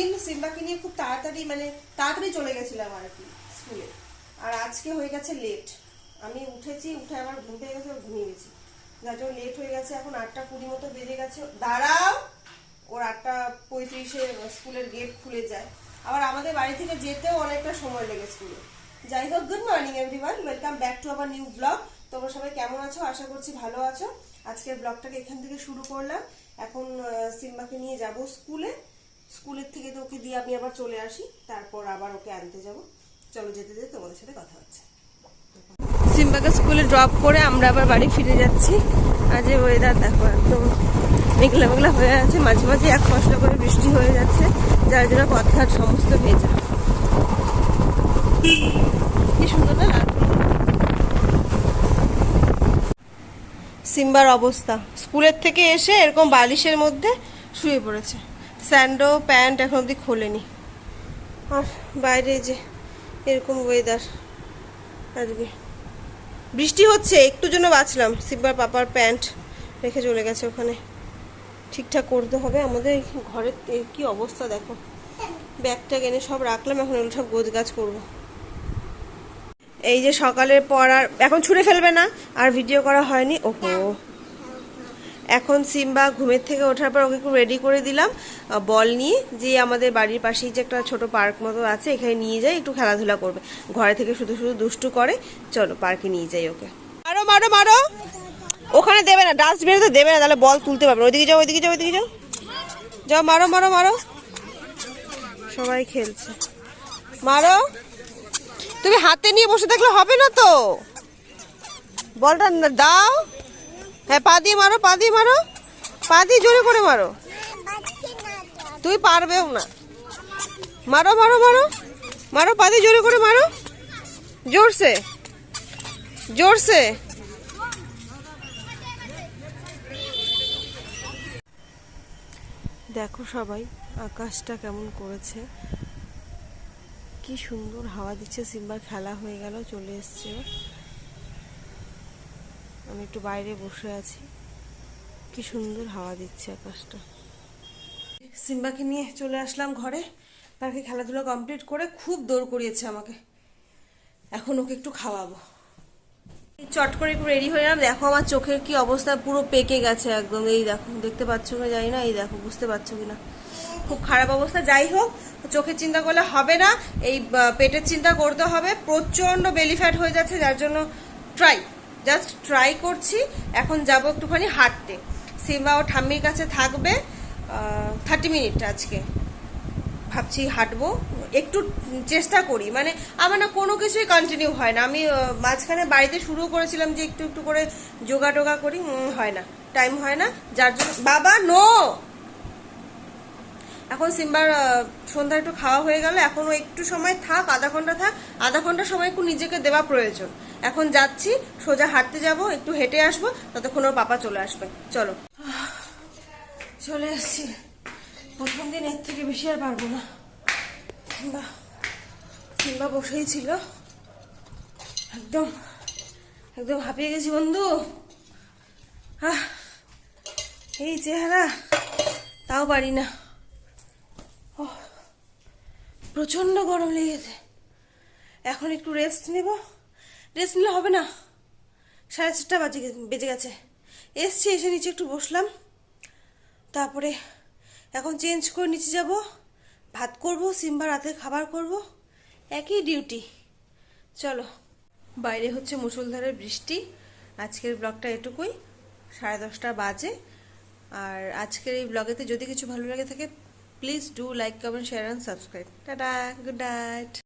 দুদিন সিম্বাকে নিয়ে খুব তাড়াতাড়ি মানে তাড়াতাড়ি চলে গেছিলাম আর কি স্কুলে। আর আজকে হয়ে গেছে লেট আমি উঠেছি, উঠে আবার ঘুম পেয়ে গেছে ঘুমিয়ে গেছি। যার লেট হয়ে গেছে, এখন আটটা কুড়ি মতো বেজে গেছে। দাঁড়াও! ওর আটটা পঁয়ত্রিশে স্কুলের গেট খুলে যায়। আবার আমাদের বাড়ি থেকে যেতেও অনেকটা সময় লেগে স্কুলে। যাই হোক good morning everyone welcome back to আবার নিউ ব্লগ তোমরা সবাই কেমন আছো? আশা করছি ভালো আছো। আজকের ব্লগটাকে এখান থেকে শুরু করলাম। এখন সিম্বাকে নিয়ে যাব স্কুলে। স্কুলের থেকে তো ওকে দিয়ে আমি আবার চলে আসি, তারপর আবার ওকে আনতে যাব। চলো যেতে যেতে তোমাদের সাথে কথা হচ্ছে। সিম্বাকে স্কুলে ড্রপ করে আমরা আবার বাড়ি ফিরে যাচ্ছি। আজ ওয়েদার দেখো একদম মেঘলা মেঘলা হয়ে আছে, মাঝে মাঝে এক ফসলা করে বৃষ্টি হয়ে যাচ্ছে, যার জন্য পথঘাট সমস্ত ভেজা। কি সুন্দর না সিম্বার অবস্থা। স্কুলের থেকে এসে এরকম বালিশের মধ্যে শুয়ে পড়েছে। স্যান্ডো, প্যান্ট এখন অব্দি খোলেনি। আর বাইরে যে এরকম ওয়েদার আজকে। বৃষ্টি হচ্ছে, একটু জন্য বাঁচলাম। সিম্বার পাপার প্যান্ট রেখে চলে গেছে ওখানে। ঠিকঠাক করতে হবে আমাদের ঘরের কি অবস্থা দেখো। ব্যাগটা এনে সব রাখলাম, এখন এগুলো সব গোছ গাছ করব। এই যে সকালের পর আর এখন ছুঁড়ে ফেলবে না, আর ভিডিও করা হয়নি, ওহো। এখন সিম্বা ঘুমের থেকে ওঠার পর ওকে একটু রেডি করে দিলাম বল নিয়ে যে আমাদের বাড়ির পাশেই যে একটা ছোট পার্ক মতো আছে, এখানে নিয়ে যাই একটু খেলাধুলা করবে। ঘরে থেকে শুধু শুধু দুষ্টু করে, চলো পার্কে নিয়ে যাই ওকে। মারো মারো মারো! ওখানে দেবে না ডাস্টবিনে তো দেবে না, তাহলে বল তুলতে পারবে। ওইদিকে যাও ওইদিকে যাও ওইদিকে যাও। যাও, মারো মারো মারো। সবাই খেলছে। মারো! তুমি হাতে নিয়ে বসে থাকলে হবে না তো? বলটা দাও। হ্যাঁ পা দিয়ে মারো, পা দিয়ে মারো। পা দিয়ে জোরে করে মারো। তুই পারবেও না। মারো মারো মারো। মারো, পা দিয়ে জোরে করে মারো। জোরসে। জোরসে। দেখো সবাই, আকাশটা কেমন করেছে। কি সুন্দর হাওয়া দিচ্ছে। সিম্বার খেলা হয়ে গেল, চলে এসছে। আমি একটু বাইরে বসে আছি। কি সুন্দর হাওয়া দিচ্ছে আকাশটা। সিম্বাকে নিয়ে চলে আসলাম ঘরে। পার্কে খেলাধুলা কমপ্লিট করে খুব দৌড় করিয়েছে আমাকে। এখন ওকে একটু খাওয়াবো। চট করে একটু রেডি হয়ে গেলাম দেখো আমার চোখের কি অবস্থা, পুরো পেকে গেছে একদম। এই দেখো, দেখতে পাচ্ছ কি জানি না, এই দেখো, বুঝতে পারছ কিনা। খুব খারাপ অবস্থা। যাই হোক, চোখের চিন্তা করলে হবে না। এই পেটের চিন্তা করতে হবে। প্রচণ্ড বেলি ফ্যাট হয়ে যাচ্ছে, যার জন্য ট্রাই জাস্ট ট্রাই করছি। এখন যাব একটুখানি হাঁটতে। সিম্বা ও ঠাম্মির কাছে থাকবে থার্টি মিনিট আজকে। ভাবছি হাঁটবো। একটু চেষ্টা করি। মানে আমার না কোনো কিছুই কন্টিনিউ হয় না। আমি মাঝখানে বাড়িতে শুরু করেছিলাম যে একটু একটু করে যোগা টোগা করি হয় না। টাইম হয় না। যার জন্য বাবা নো এখন সিম্বার সন্ধ্যা একটু খাওয়া হয়ে গেল এখনও একটু সময় থাক, আধা ঘণ্টা থাক, আধা ঘণ্টা সময় একটু নিজেকে দেওয়া প্রয়োজন। এখন যাচ্ছি, সোজা হাঁটতে যাব, একটু হেঁটে আসব, ততক্ষণ ওর পাপা চলে আসবে। চলো। চলে আসছি। প্রথম দিন এর থেকে বেশি আর পারব না। সিম্বা সিম্বা বসেই ছিল। একদম একদম হাঁপিয়ে গেছি বন্ধু। হ্যাঁ এই চেহারা, তাও পারি না ওহ, প্রচণ্ড গরম লেগেছে। এখন একটু রেস্ট নেব। রেস্ট নিলে হবে না। সাড়ে চারটা বাজে বেজে গেছে। এসছি, এসে নিচে একটু বসলাম। তারপরে এখন চেঞ্জ করে নিচে যাব। ভাত করব, সিম্বা রাতে খাবার করব। একই ডিউটি চলো। বাইরে হচ্ছে মুসলধারে বৃষ্টি। আজকের ব্লগটা এটুকুই। সাড়ে দশটা বাজে। আর আজকের এই ব্লগেতে যদি কিছু ভালো লাগে থাকে Please do like, comment, share and subscribe. Ta-da! Good night!